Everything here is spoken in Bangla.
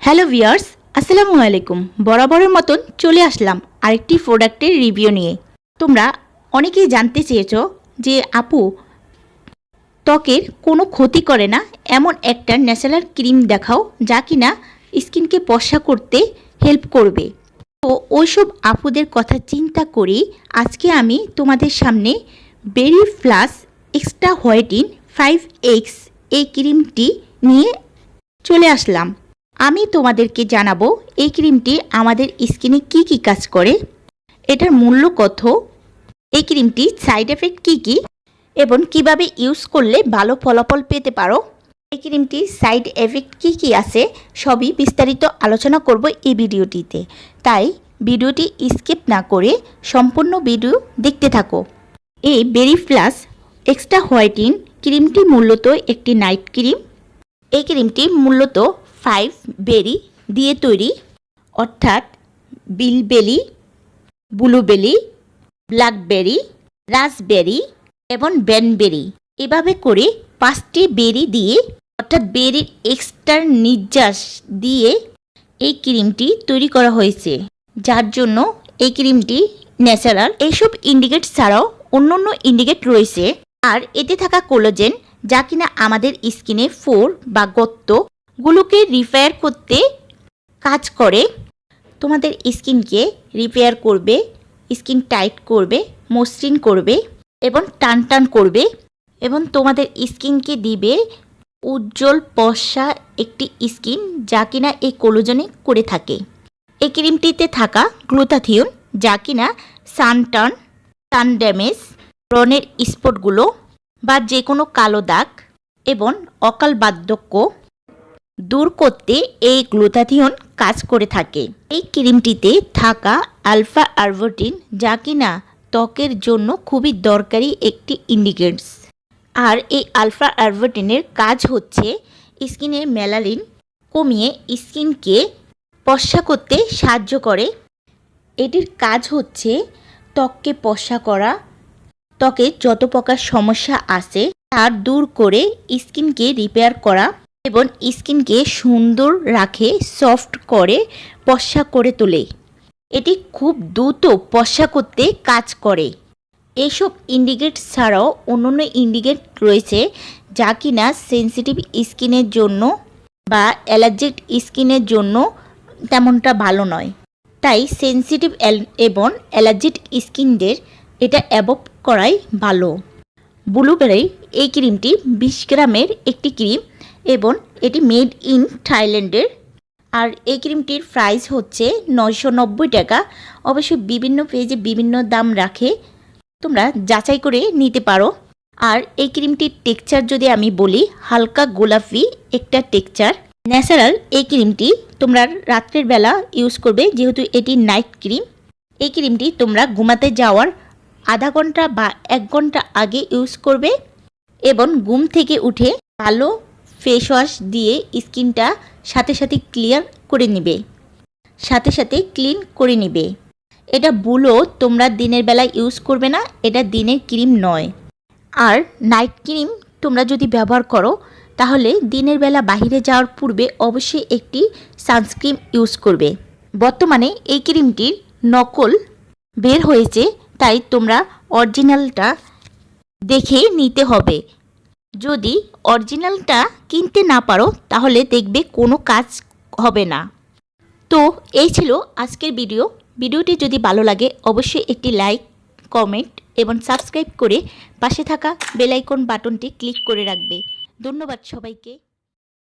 হ্যালো ভিয়ার্স আসসালামু আলাইকুম। বরাবরের মতন চলে আসলাম আরেকটি প্রোডাক্টের রিভিউ নিয়ে। তোমরা অনেকেই জানতে চেয়েছ যে আপু, ত্বকের কোনো ক্ষতি করে না? এমন একটা ন্যাচারাল ক্রিম দেখাও যা কিনা স্কিনকে পশা করতে হেল্প করবে। তো ওইসব আপুদের কথা চিন্তা করি আজকে আমি তোমাদের সামনে berry plus extra whitening five X এই ক্রিমটি নিয়ে চলে আসলাম। আমি তোমাদেরকে জানাব, এই ক্রিমটি আমাদের স্কিনে কি কি কাজ করে, এটার মূল্য কত, এই ক্রিমটি সাইড এফেক্ট কি কি, এবং কীভাবে ইউজ করলে ভালো ফলাফল পেতে পারো, এই ক্রিমটির সাইড এফেক্ট কি কি আছে, সবই বিস্তারিত আলোচনা করব এই ভিডিওটিতে। তাই ভিডিওটি স্কিপ না করে সম্পূর্ণ ভিডিও দেখতে থাকো। এই বেরি প্লাস এক্সট্রা হোয়াইটিন ক্রিমটি মূলত একটি নাইট ক্রিম। এই ক্রিমটি মূলত ফাইভ বেরি দিয়ে তৈরি, অর্থাৎ বিলবেলি ব্লুবেলি ব্ল্যাকবেরি রাসবেরি এবং ব্যানবেরি এভাবে করে পাঁচটি বেরি দিয়ে, অর্থাৎ বেরির এক্সট্রা নির্যাস দিয়ে এই ক্রিমটি তৈরি করা হয়েছে। যার জন্য এই ক্রিমটি ন্যাচারাল এইসব ইন্ডিকেট ছাড়াও অন্য অন্য ইন্ডিকেট রয়েছে। আর এতে থাকা কোলোজেন যা কিনা আমাদের স্কিনে ফোর বা গর্তগুলোকে রিপেয়ার করতে কাজ করে। তোমাদের স্কিনকে রিপেয়ার করবে স্কিন টাইট করবে, মসৃণ করবে এবং টান টান করবে এবং তোমাদের স্কিনকে দিবে উজ্জ্বল পশা একটি স্কিন যা কিনা এই কোলোজনে করে থাকে। এই ক্রিমটিতে থাকা গ্লুটাথিয়ন যা কিনা সানটার্ন সান ড্যামেজ ব্রণের স্পটগুলো বা যে কোনো কালো দাগ এবং অকাল বার্ধক্য দূর করতে এই গ্লুটাথিয়ন কাজ করে থাকে। এই ক্রিমটিতে থাকা আলফা আরভোটিন যা কিনা ত্বকের জন্য খুবই দরকারি একটি ইন্ডিগ্রেন্টস আর এই আলফা আরভোটিনের কাজ হচ্ছে স্কিনের মেলালিন কমিয়ে স্কিনকে পশা করতে সাহায্য করে। এটির কাজ হচ্ছে ত্বককে পশা করা। ত্বকে যত প্রকার সমস্যা আছে তার দূর করে স্কিনকে রিপেয়ার করা। এবং স্কিনকে সুন্দর রাখে, সফট করে, পশা করে তোলে। এটি খুব দ্রুত পশা করতে কাজ করে। এইসব ইন্ডিকেট ছাড়াও অন্যান্য ইন্ডিকেট রয়েছে যা কিনা সেন্সিটিভ স্কিনের জন্য বা অ্যালার্জিক স্কিনের জন্য তেমনটা ভালো নয়। তাই সেন্সিটিভ এবং অ্যালার্জিক স্কিনদের এটা অ্যাভয়েড করাই ভালো। ব্লুবেরি এই ক্রিমটি বিশ গ্রামের একটি ক্রিম এবং এটি মেড ইন থাইল্যান্ডের। আর এই ক্রিমটির প্রাইস হচ্ছে নয়শো নব্বই টাকা। অবশ্য বিভিন্ন পেজে বিভিন্ন দাম রাখে। তোমরা যাচাই করে নিতে পারো। আর এই ক্রিমটির টেক্সচার যদি আমি বলি, হালকা গোলাপি একটা টেক্সচার ন্যাচারাল এই ক্রিমটি তোমরা রাত্রের বেলা ইউজ করবে, যেহেতু এটি নাইট ক্রিম এই ক্রিমটি তোমরা ঘুমাতে যাওয়ার আধা ঘণ্টা বা এক ঘণ্টা আগে ইউজ করবে এবং ঘুম থেকে উঠে ভালো ফেস ওয়াশ দিয়ে স্কিনটা সাথে সাথে ক্লিয়ার করে নেবে। সাথে সাথে ক্লিন করে নেবে। এটা বুলো তোমরা দিনের বেলা ইউজ করবে না, এটা দিনের ক্রিম নয়। আর নাইট ক্রিম তোমরা যদি ব্যবহার করো, তাহলে দিনের বেলা বাহিরে যাওয়ার পূর্বে অবশ্যই একটি সানস্ক্রিন ইউজ করবে। বর্তমানে এই ক্রিমটির নকল বের হয়েছে, তাই তোমরা অরিজিনালটা দেখে নিতে হবে। যদি অরিজিনালটা কিনতে না পারো, তাহলে দেখবে কোনো কাজ হবে না। তো এই ছিল আজকের ভিডিও। ভিডিওটি যদি ভালো লাগে, অবশ্যই একটি লাইক, কমেন্ট এবং সাবস্ক্রাইব করে পাশে থাকা বেলাইকন বাটনটি ক্লিক করে রাখবে। ধন্যবাদ সবাইকে।